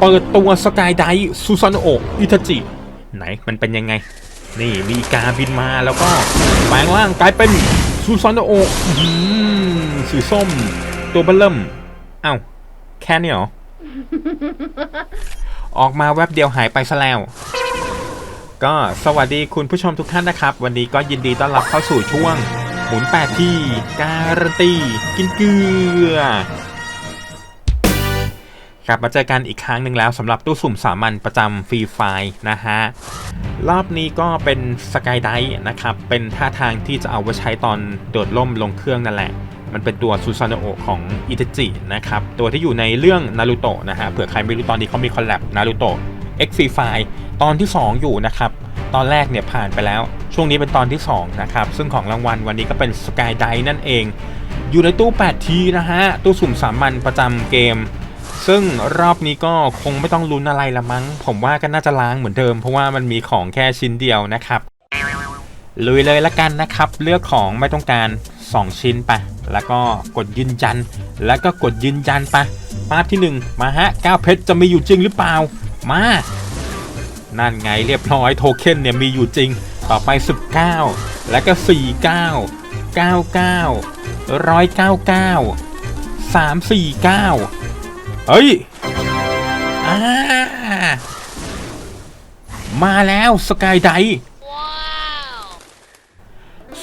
เปิดตัวสกายไดซูซานโอะอิทาจิ ไหนมันเป็นยังไง นี่มีกาบินมาแล้วก็แปลงร่างกลายเป็นซูซานโอะอื้อหือสีส้ม ตัวเบลเริ่มเอ้าแค่นี้เหรอ ออกมาแวบเดียวหายไปซะแล้ว ก็สวัสดีคุณผู้ชมทุกท่านนะครับ วันนี้ก็ยินดีต้อนรับเข้าสู่ช่วงหมุนแปดที่ การันตี กินเกลือ กลับมาเจอกันอีกครั้งหนึ่งแล้วสำหรับตู้สุ่มสามัญประจำฟรีไฟนะฮะ รอบนี้ก็เป็นสกายไดนะครับ เป็นท่าทางที่จะเอาไว้ใช้ตอนโดดล่มลงเครื่องนั่นแหละ มันเป็นตัวซูซานโอของอิตาจินะครับ ตัวที่อยู่ในเรื่องนารูโตะนะฮะ เผื่อใครไม่รู้ตอนนี้เขามีคอลแลบนารูโตะ X Free Fire ตอนที่ 2 อยู่นะครับ ตอนแรกเนี่ยผ่านไปแล้ว ช่วงนี้เป็นตอนที่ 2 นะครับ ซึ่งของรางวัลวันนี้ก็เป็นสกายไดนั่นเอง อยู่ในตู้8ทีนะฮะ ตู้สุ่มสามัญประจำเกม ซึ่งรอบนี้ก็คงไม่ต้องลุ้นอะไรละมั้ง ผมว่าก็น่าจะล้างเหมือนเดิม เพราะว่ามันมีของแค่ชิ้นเดียวนะครับลุยเลยละกันนะครับ เลือกของไม่ต้องการ 2 ชิ้นไปแล้วก็กดยืนยัน แล้วก็กดยืนยันไปภาพที่ 1 มาฮะ9เพชรจะมีอยู่จริงหรือเปล่า มานั่นไงเรียบร้อยโทเค็นเนี่ยมีอยู่จริง ต่อไป 19 แล้วก็ 49 99 199 349 เฮ้ยอ่ามาแล้วสกายได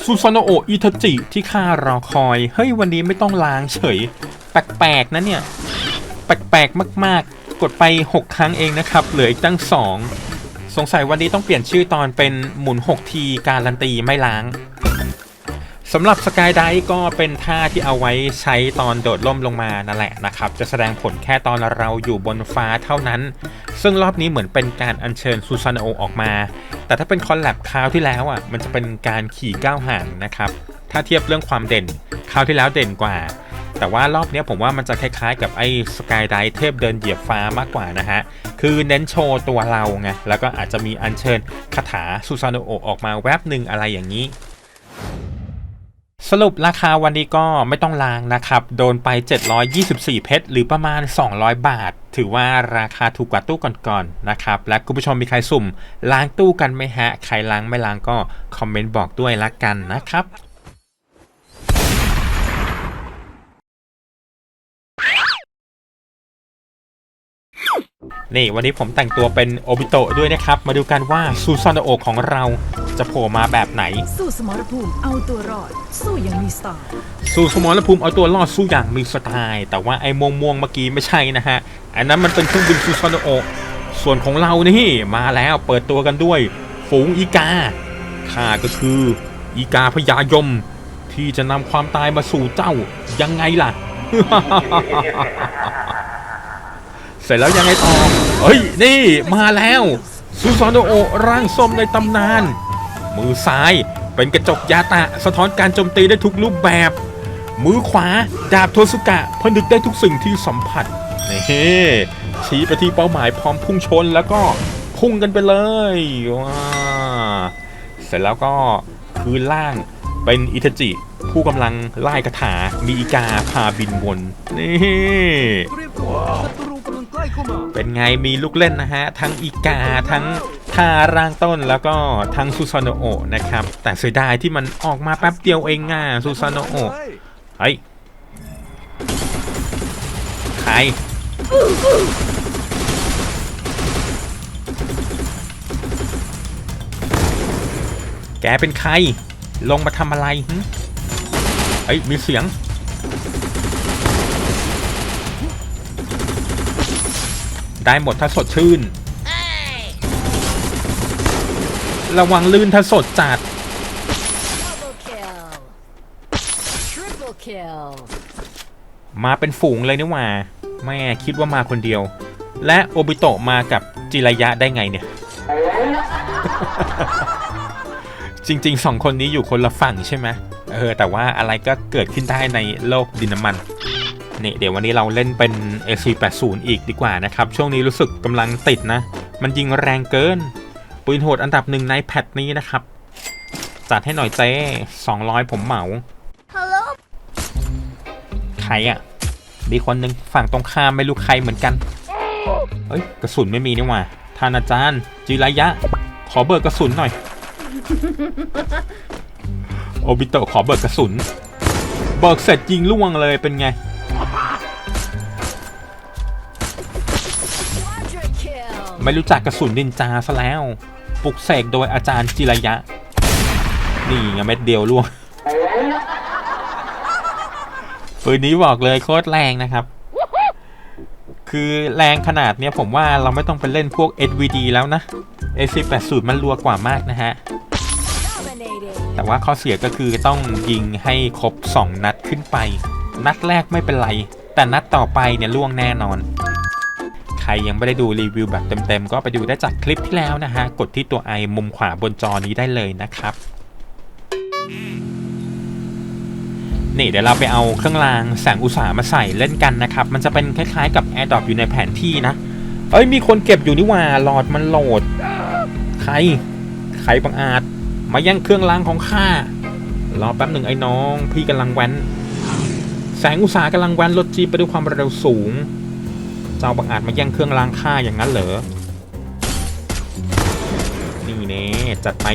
ซูซานโอะอิทาจิที่ข้ารอคอย เฮ้ย วันนี้ไม่ต้องล้างเฉย แปลกๆนะเนี่ย แปลกๆมากๆ กดไป 6 ครั้งเองนะครับ เหลืออีกตั้ง 2 สงสัยวันนี้ต้องเปลี่ยนชื่อตอนเป็นหมุน 6 ทีการันตีไม่ล้าง สำหรับสกายไดก็เป็นท่าที่เอาไว้ใช้ตอนโดดล่มลงมานั่นแหละนะครับ จะแสดงผลแค่ตอนเราอยู่บนฟ้าเท่านั้น ซึ่งรอบนี้เหมือนเป็นการอัญเชิญซูซานโอออกมา แต่ถ้าเป็นคอลแลบคราวที่แล้วอะมันจะเป็นการขี่ก้าวห่างนะครับ ถ้าเทียบเรื่องความเด่นคราวที่แล้วเด่นกว่า แต่ว่ารอบนี้ผมว่ามันจะคล้ายๆ กับไอ้สกายไดเทพเดินเหยียบฟ้ามากกว่านะฮะคือเน้นโชว์ตัวเราไงแล้วก็อาจจะมีอัญเชิญคาถาซูซานโอออกมาแวบหนึ่งอะไรอย่างนี้ สรุปราคาวันนี้ก็ไม่ต้องล้างนะครับ โดนไป 724 เพชรหรือประมาณ 200 บาท ถือว่าราคาถูกกว่าตู้ก่อนๆนะครับ และคุณผู้ชมมีใครสุ่ม ล้างตู้กันไหมฮะ ใครล้างไม่ล้างก็คอมเมนต์บอกด้วยละกันนะครับ นี่วันนี้ผมแต่งตัวเป็นโอบิโตะด้วยนะครับ มาดูกันว่าซูซานโอะของเราจะโผล่มาแบบไหน สู้สมรภูมิเอาตัวรอด สู้อยังมีสไตล์สู้สมรภูมิเอาตัวรอดสู้อย่างมีสไตล์ แต่ว่าไอ้ม่วงม่วงๆเมื่อกี้ไม่ใช่นะฮะ อันนั้นมันเป็นเครื่องบินซูซานโอะส่วนของเรานี่มาแล้วเปิดตัวกันด้วย ฝูงอีกาข้าก็คืออีกาพญายม ที่จะนำความตายมาสู่เจ้ายังไงล่ะ เสร็จแล้วยังไงต่อเฮ้ยนี่มาแล้วซูซานโอร่างส้มในตำนาน มือซ้ายเป็นกระจกยาตะ สะท้อนการโจมตีได้ทุกรูปแบบ มือขวาดาบโทสุกะผนึกได้ทุกสิ่งที่สัมผัสนี่ชี้ไปที่เป้าหมายพร้อมพุ่งชนแล้วก็พุ่งกันไปเลยว้าเสร็จแล้วก็พื้นล่างเป็นอิทจิ ผู้กำลังไล่กระถามีอีกาพาบินวนนี่ เป็นไงมีลูกเล่นนะฮะ ทั้งอีกาทั้งท่าร่างต้นแล้วก็ทั้งซูซานโอะนะครับ แต่เสียดายที่มันออกมาแป๊บเดียวเองอะซูซานโอะเฮ้ยใครแกเป็นใคร ลงมาทำอะไรเฮ้ยมีเสียง ได้หมดถ้าสดชื่น ระวังลื่นถ้าสดจัด มาเป็นฝูงเลยนี่หว่า แม่คิดว่ามาคนเดียว และโอบิโตะมากับจิรายะได้ไงเนี่ย จริงๆสองคนนี้อยู่คนละฝั่งใช่ไหมเออ แต่ว่าอะไรก็เกิดขึ้นได้ในโลกดินน้ำมัน นี่เดี๋ยววันนี้เราเล่นเป็น AC80 อีกดีกว่านะครับ ช่วงนี้รู้สึกกำลังติดนะ มันยิงแรงเกิน ปืนโหดอันดับหนึ่งในแพทนี้นะครับ จัดให้หน่อยเจ้200 ผมเหมา Hello ใครอะมีคนหนึ่งฝั่งตรงข้ามไม่รู้ใครเหมือนกัน เอ้ย กระสุนไม่มีนี่หว่าท่านอาจารย์จิรายะ ขอเบิกกระสุนหน่อย โอบิโตะขอเบิกกระสุน เบิกเสร็จยิงล่วงเลยเป็นไง ไม่รู้จักกระสุนนินจาซะแล้วปลุกเสกโดยอาจารย์จิรายะ นี่ไงเม็ดเดียวล่วงปืนนี้บอกเลยโคตรแรงนะครับ คือแรงขนาดเนี้ยผมว่าเราไม่ต้องไปเล่นพวก SVD แล้วนะ AC80 มันรัวกว่ามากนะฮะ แต่ว่าข้อเสียก็คือต้องยิงให้ครบ 2 นัดขึ้นไป นัดแรกไม่เป็นไร แต่นัดต่อไปเนี่ยล่วงแน่นอน รยังไม่ได้ดูรีวิวแบบเต็มๆ ก็ไปดูได้จากคลิปที่แล้วนะฮะ กดที่ตัวไอมุมขวาบนจอนี้ได้เลยนะครับ นี่เดี๋ยวเราไปเอาเครื่องรางแสงอุตสาหมาใส่เล่นกันนะครับ มันจะเป็นคล้ายๆกับ AirDrop อยู่ในแผนที่นะ เอ้ยมีคนเก็บอยู่นี่ว่าหลอดมันโหลด ใคร ใครบังอาจ มาแย่งเครื่องรางของข้ารอแป๊บหนึ่งไอ้น้อง พี่กำลังแว้น แสงอุตสาหกำลังแว้นรถจีไปด้วยความเร็วสูง เจ้าบังอาจมาแย่งเครื่องรางข้าอย่างนั้นเหรอ นี่เน่จัดไป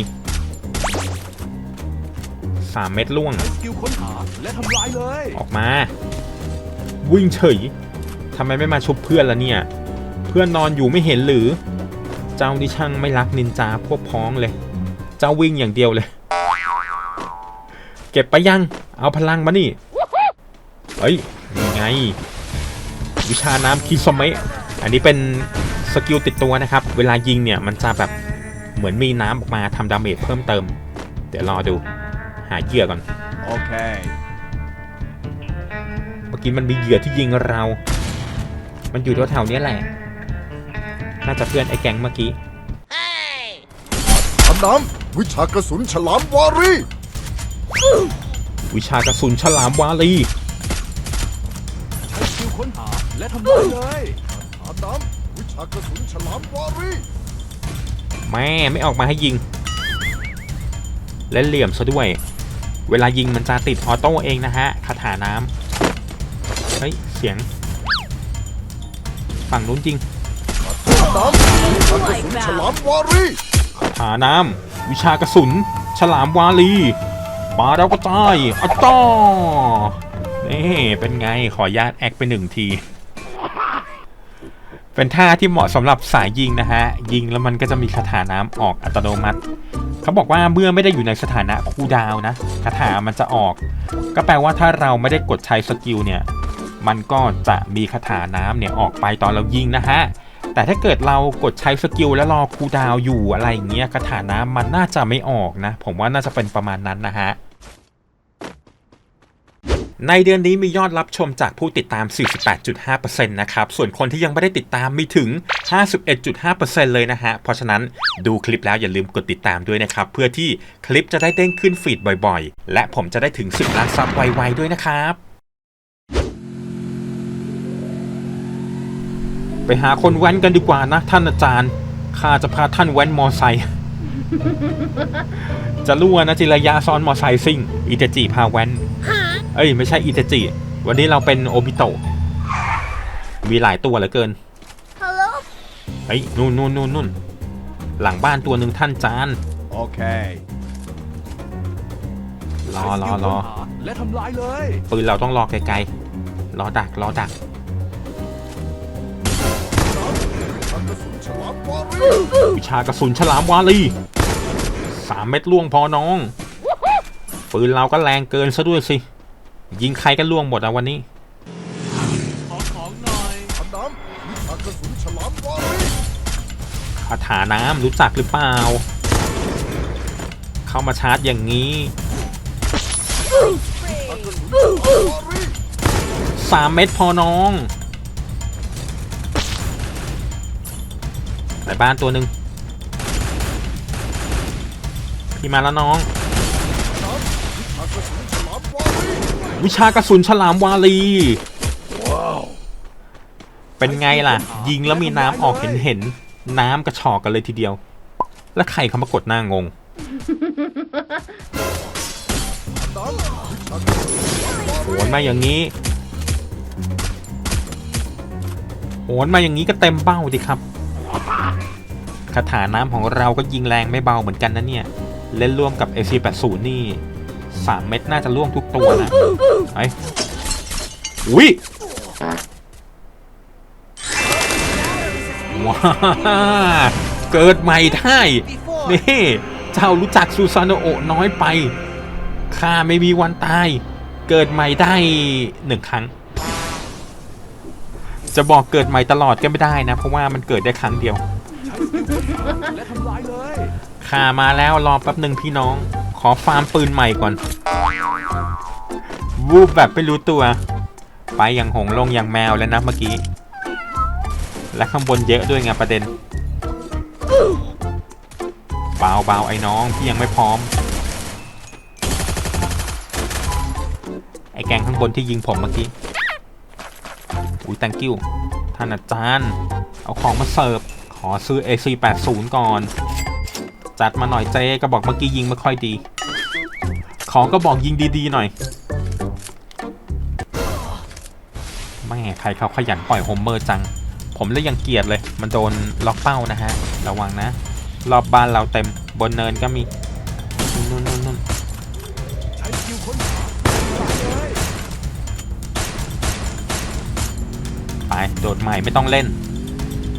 สามเม็ดล่วงสกิลค้นหาและทำลายเลย ออกมา วิ่งเฉยทำไมไม่มาชุบเพื่อนละเนี่ย เพื่อนนอนอยู่ไม่เห็นหรือ เจ้านี่ช่างไม่รักนินจาพวกพ้องเลย เจ้าวิ่งอย่างเดียวเลย เก็บไปยัง เอาพลังมานี่ เฮ้ยยังไง วิชาน้ำคิสเมะอันนี้เป็นสกิลติดตัวนะครับ เวลายิงเนี่ยมันจะแบบเหมือนมีน้ำออกมาทำดาเมจเพิ่มเติม เดี๋ยวรอดูหาเหยื่อก่อน โอเค เมื่อกี้มันมีเหยื่อที่ยิงเรา มันอยู่แถวๆเนี้ยแหละ น่าจะเพื่อนไอ้แก๊งเมื่อกี้ทำน้ำวิชากระสุนฉลามวารี วิชากระสุนฉลามวาลี ใช้สกิลค้นหา และทำลายเลยทำน้ำวิชากระสุนฉลามวารีแม่ไม่ออกมาให้ยิงเล่นเหลี่ยมซะด้วย เวลายิงมันจะติดออโต้เองนะฮะคาถาน้ำเฮ้ย เสียง ฝั่งนู้นจริงทำน้ำวิชากระสุนฉลามวารีคาถาน้ำวิชากระสุน ฉลามวาลีมาแล้วก็ตายอัตตานี่เป็นไงขออนุญาตแอคไปหนึ่งที เป็นท่าที่เหมาะสำหรับสายยิงนะฮะ ยิงแล้วมันก็จะมีคาถาน้ำออกอัตโนมัติ เขาบอกว่าเมื่อไม่ได้อยู่ในสถานะคูดาวนะคาถามันจะออก ก็แปลว่าถ้าเราไม่ได้กดใช้สกิลเนี่ย มันก็จะมีคาถาน้ำเนี่ยออกไปตอนเรายิงนะฮะ แต่ถ้าเกิดเรากดใช้สกิลแล้วรอคูดาวอยู่อะไรอย่างเงี้ยคาถาน้ำมันน่าจะไม่ออกนะ ผมว่าน่าจะเป็นประมาณนั้นนะฮะ ในเดือนนี้มียอดรับชมจากผู้ติดตาม 48.5%นะครับ ส่วนคนที่ยังไม่ได้ติดตามมีถึง 51.5%เลยนะฮะ เพราะฉะนั้นดูคลิปแล้วอย่าลืมกดติดตามด้วยนะครับ เพื่อที่คลิปจะได้เด้งขึ้นฟีดบ่อยๆ และผมจะได้ถึง 10 ล้านซับไวๆด้วยนะครับ ไปหาคนแว้นกันดีกว่านะท่านอาจารย์ ข้าจะพาท่านแว้นมอไซค์จะรั่วนะจิระยะซ้อนมอไซค์ซิ่งอิเตจิพาแว้น เอ้ยไม่ใช่อิเตจิ วันนี้เราเป็นโอบิโตะ มีหลายตัวเหลือเกินเฮ้ยนู่นนู่นนู่นนู่นหลังบ้านตัวหนึ่งท่านจานโอเครอรอรอใช้สกิลค้นหาและทำลายเลย ปืนเราต้องรอไกลๆ รอดักรอดักวิชากระสุนฉลามวารีวิชากระสุนฉลามวาลีสามเม็ดล่วงพอน้อง ปืนเราก็แรงเกินซะด้วยสิ ยิงใครก็ล่วงหมดอะวันนี้ขอของหน่อยทำน้ำวิชากระสุนฉลามวารีคาถาน้ำรู้จักหรือเปล่า เข้ามาชาร์จอย่างนี้วารีสามเม็ดพอน้องในบ้านตัวหนึ่งพี่มาแล้วน้อง วิชากระสุนฉลามวารีวิชากระสุนฉลามวาลี เป็นไงล่ะ ยิงแล้วมีน้ำออกเห็นเห็นๆน้ำกระชอกกันเลยทีเดียว แล้วใครเขามากดหน้างง โหนมาอย่างนี้ โหนมาอย่างนี้ก็เต็มเบ้าดิครับคาถาน้ำของเราก็ยิงแรงไม่เบาเหมือนกันนะเนี่ย เล่นร่วมกับ AC80 นี่ 3เม็ดน่าจะล่วงทุกตัวนะไอ้อุ้ยว้าเกิดใหม่ได้ นี่ เจ้ารู้จักซูซานโอะน้อยไปข้าไม่มีวันตาย เกิดใหม่ได้หนึ่งครั้ง จะบอกเกิดใหม่ตลอดก็ไม่ได้นะ เพราะว่ามันเกิดได้ครั้งเดียวข้ามาแล้วรอแป๊บหนึ่งพี่น้อง ขอฟาร์มปืนใหม่ก่อน วูบแบบไม่รู้ตัว ไปอย่างหงลงอย่างแมวแล้วนะเมื่อกี้ และข้างบนเยอะด้วยไงประเด็นเบาเบาไอ้น้องพี่ยังไม่พร้อม ไอ้แกงข้างบนที่ยิงผมเมื่อกี้ อุ้ย thank you ท่านอาจารย์ เอาของมาเสิร์ฟ ขอซื้อ AC80 ก่อน จัดมาหน่อยเจ๊ก็บอกเมื่อกี้ยิงไม่ค่อยดี ของก็บอกยิงดีๆหน่อยแม่ใครเขาขยันปล่อยโฮมเมอร์จัง ผมเลยยังเกลียดเลย มันโดนล็อกเป้านะฮะ ระวังนะ รอบบ้านเราเต็มบนเนินก็มีนู่นนู่นนู่นไปโดดใหม่ไม่ต้องเล่น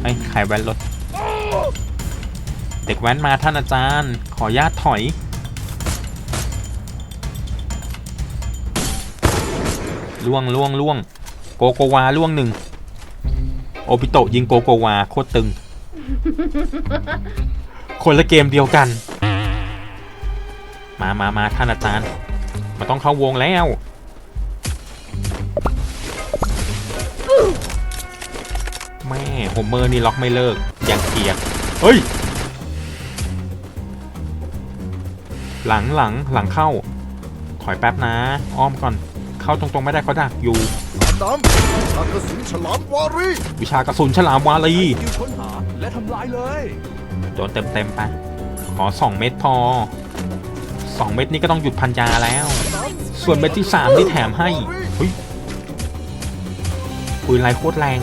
เฮ้ยใครแว้นรถ เด็กแว้นมาท่านอาจารย์ ขอญาตถอย ล่วงล่วงล่วงโกโกวาล่วงหนึ่ง โอปิโตยิงโกโกวาโคตรตึง คนละเกมเดียวกัน มามามาท่านอาจารย์มาต้องเข้าวงแล้วแม่โฮมเมอร์นี่ล็อกไม่เลิกอย่างเกียดเฮ้ย หลังหลังหลังเข้า ถอยแป๊บนะ อ้อมก่อน เข้าตรงๆไม่ได้เขาดักอยู่น้ำอากระสุนฉลามวารีวิชากระสุนฉลามวาลีสกิลค้นหาและทำลายเลยโดนเต็มๆไปขอ2เม็ดพอ2เม็ดนี้ก็ต้องหยุดพันยาแล้ว ส่วนเม็ดที่3นี่แถมให้เฮ้ยปืนไรโคตรแรง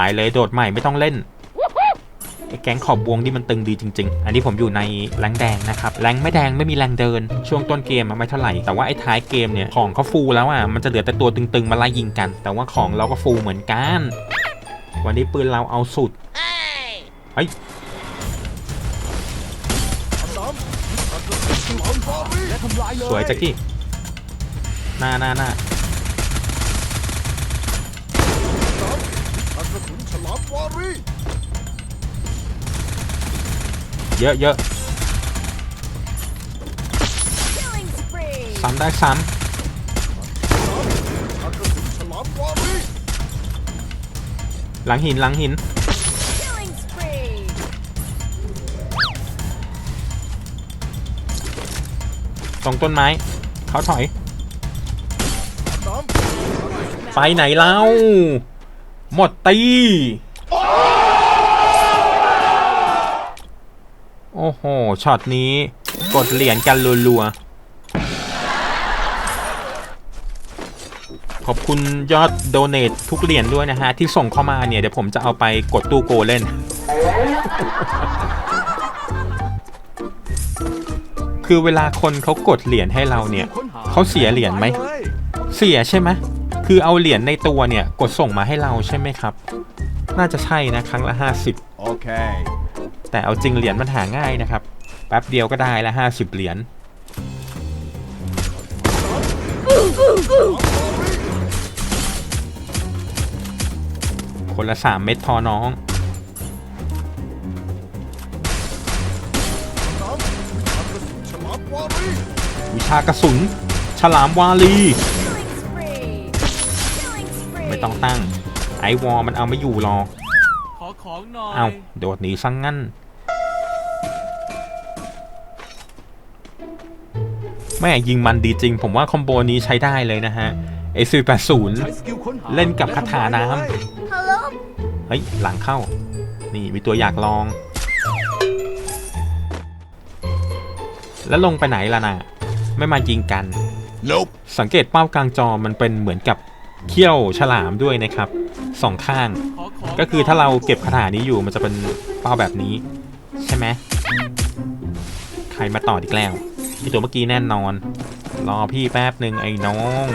ไปเลยโดดใหม่ไม่ต้องเล่นไอ้แก๊งขอบวงนี่มันตึงดีจริง ๆ อันนี้ผมอยู่ในแรงแดงนะครับ แรงไม่แดงไม่มีแรงเดิน ช่วงต้นเกมไม่เท่าไหร่ แต่ว่าไอ้ท้ายเกมเนี่ยของเขาฟูแล้วอะ มันจะเหลือแต่ตัวตึงๆมาไล่ยิงกัน แต่ว่าของเราก็ฟูเหมือนกัน วันนี้ปืนเราเอาสุด เฮ้ยสวยจ็กกี้หน้าหน้าหน้า อากระสุนฉลามวารี เยอะเยอะซ้ำได้ซ้อากระสุนฉลามวารีำหลังหินหลังหิน ตรงต้นไม้ เขาถอยน้ำไปไหนเล่าหมดตี โอ้โห ช็อตนี้กดเหรียญกันรัวๆ ขอบคุณยอดโดเนททุกเหรียญด้วยนะฮะ ที่ส่งเข้ามาเนี่ย เดี๋ยวผมจะเอาไปกดตู้โกเล่น คือเวลาคนเขากดเหรียญให้เราเนี่ย เขาเสียเหรียญไหม เสียใช่ไหม คือเอาเหรียญในตัวเนี่ย กดส่งมาให้เราใช่ไหมครับ น่าจะใช่นะครั้งละโอเค แต่เอาจริงเหรียญมันหาง่ายนะครับ แป๊บเดียวก็ได้ละ50เหรียญคนละ3เม็ดพอน้องวิชากระสุน ฉลามวาลี ไม่ต้องตั้ง ไอวอลมันเอาไม่อยู่หรอก ขอของหน่อย เอาโดดหนีซังงั้น แม่ยิงมันดีจริง ผมว่าคอมโบนี้ใช้ได้เลยนะฮะ a 4 8ใช้0สกิลค้นหาเล่นกับคาถาน้ำและทำลยเลยเฮ้ย หลังเข้า นี่มีตัวอยากลอง แล้วลงไปไหนล่ะน่ะไม่มายิงกัน Nope. สังเกตเป้ากลางจอมันเป็นเหมือนกับเขี้ยวฉลามด้วยนะครับสองข้างขอขอ ก็คือถ้าเราเก็บคาถานี้อยู่มันจะเป็นเป้าแบบนี้ ใช่ไหมใครมาต่ออีกแล้วพี่ตัวเมื่อกี้แน่นอน รอพี่แป๊บหนึ่งไอ้น้อง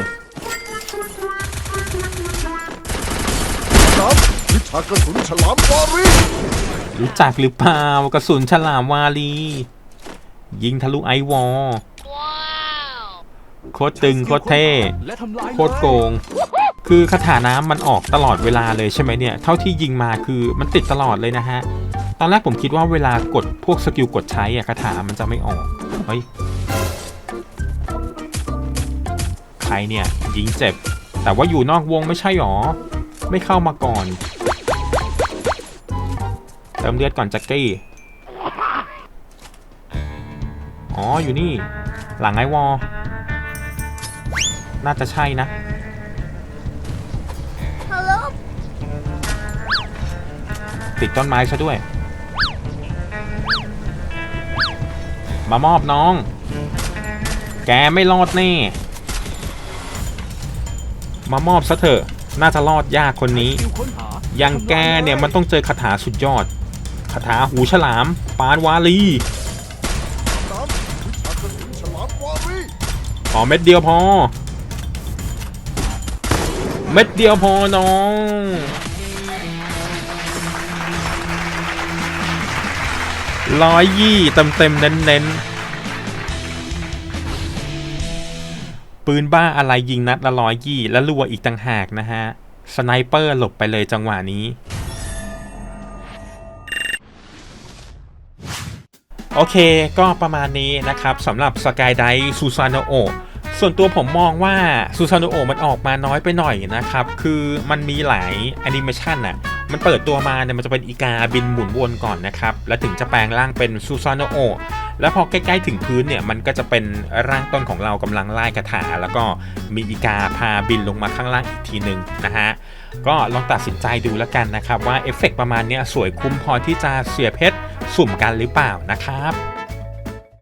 น้ำวิชากระสุนฉลามวารีรู้จักหรือเปล่ากระสุนฉลามวาลียิงทะลุไอวอลโคตรตึงโคตรเท่และทำลายโคตรโกง คือคาถาน้ำมันออกตลอดเวลาเลยใช่ไหมเนี่ย เท่าที่ยิงมาคือมันติดตลอดเลยนะฮะ ตอนแรกผมคิดว่าเวลากดพวกสกิลกดใช้อะคาถามันจะไม่ออก เฮ้ย ใครเนี่ย ยิงเจ็บ แต่ว่าอยู่นอกวงไม่ใช่หรอ ไม่เข้ามาก่อน เติมเลือดก่อนแจ็กกี้ อ๋ออยู่นี่ หลังไอวอลน่าจะใช่นะ ติดต้นไม้ซะด้วย มามอบน้อง แกไม่รอดแน่ มามอบซะเถอะ น่าจะรอดยากคนนี้ อย่างแกเนี่ยมันต้องเจอคาถาสุดยอด คาถาหูฉลาม ปานวาลีน้ำวิชากระสุนฉลามวารีขอเม็ดเดียวพอ เม็ดเดียวพอน้อง ร้อยยี่เต็มเต็มเน้นเน้นปืนบ้าอะไรยิงนัดละร้อยยี่แล้วรัวอีกต่างหากนะฮะ สไนเปอร์หลบไปเลยจังหวะนี้ โอเคก็ประมาณนี้นะครับสำหรับสกายไดซูซานโอส่วนตัวผมมองว่าซูซานโอมันออกมาน้อยไปหน่อยนะครับ คือมันมีหลายแอนิเมชันน่ะ มันเปิดตัวมาเนี่ยมันจะเป็นอีกาบินหมุนวนก่อนนะครับ แล้วถึงจะแปลงร่างเป็นซูซานโอแล้วพอใกล้ๆถึงพื้นเนี่ยมันก็จะเป็นร่างต้นของเรากำลังไล่กระถา แล้วก็มีอีกาพาบินลงมาข้างล่างอีกทีหนึ่งนะฮะก็ลองตัดสินใจดูแล้วกันนะครับ ว่าเอฟเฟกต์ประมาณนี้สวยคุ้มพอที่จะเสียเพชรสุ่มกันหรือเปล่านะครับ